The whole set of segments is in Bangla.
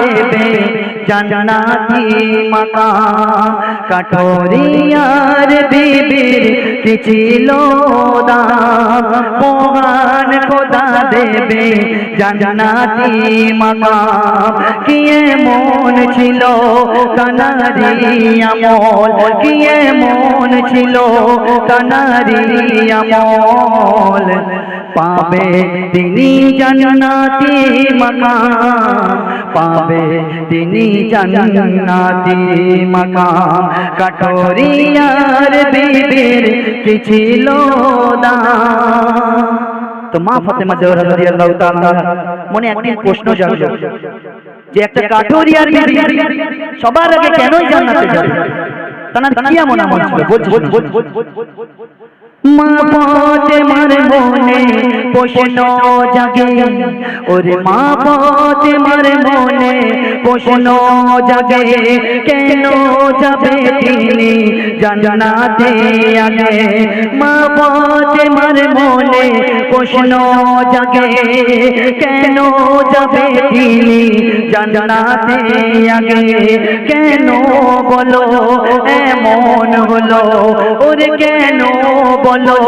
দেবে জান্নাতি মাকাম কাঠোরিয়ার বিবির কি ছিল দাম মহান খোদা দেবে জান্নাতি মাকাম কি মন ছিল কানারি আমল। কি মন ছিল কানারি আমল। পাবে তিনি জান্নাতি মাকাম পাবে তিনি জান্নাতি মাকাম কাঠোরিয়ার বিবির কি ছিল তো মা ফাতেমা জোহরা রাদিয়াল্লাহু তাআলা মনে একদিন প্রশ্ন জাগলো যে একটা কাঠোরিয়ার বিবি সবার আগে কেনই জান্নাতে যাবে? তার কি এমন আমল ছিল বলছি মা পথে মার মনে প্রশ্ন জাগে। ওরে মা পথে মার মনে প্রশ্ন জাগে। কেন যাবে তিনি জান্নাতে আগে? মা পথে মার মনে প্রশ্ন জাগে। কেন যাবে তিনি জান্নাতে আগে? কেন বলো এমন হলো? ওরে কেন বলো?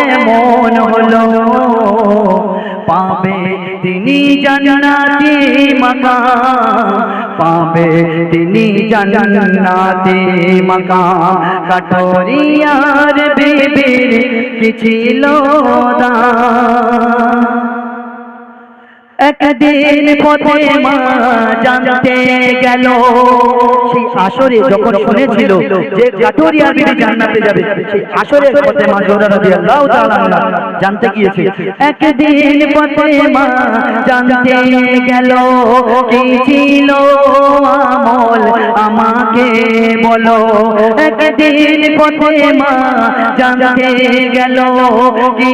এমন হলো? পাবে তিনি জান্নাতি মাকাম পাবে তিনি জান্নাতি মাকাম কাঠোরিয়ার বিবির কি ছিল দাম একদিন পথে মা জানতে গেল। সেই আসরে যখন শুনেছিল যে কাটোরিয়া বিবি জান্নাতে যাবে, সেই আসরে পথে মা তাআলা জানতে গিয়েছে। একদিন পথে মা জানতে গেল কি ছিল আমাকে বলো, একদিন পথে মা জানতে গেল, কি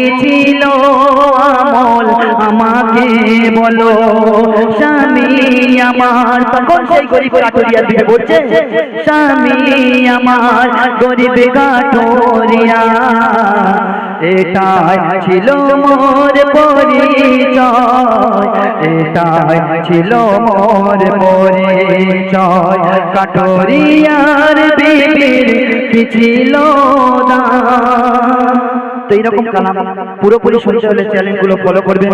আমল? আমাকে বলো, স্বামী আমার, তখন সেই গরিব কাঠুরিয়া দিকে বলছে, স্বামী আমার গরিব কাঠুরিয়া, এটাই ছিল মোর পরিচয়। এটাই ছিল মোর পরিচয়। কাঠরিয়ার বিবির কি ছিল না? তো এইরকম কালাম পুরোপুরি শুনতে হলে চ্যানেলগুলো ফলো করবেন।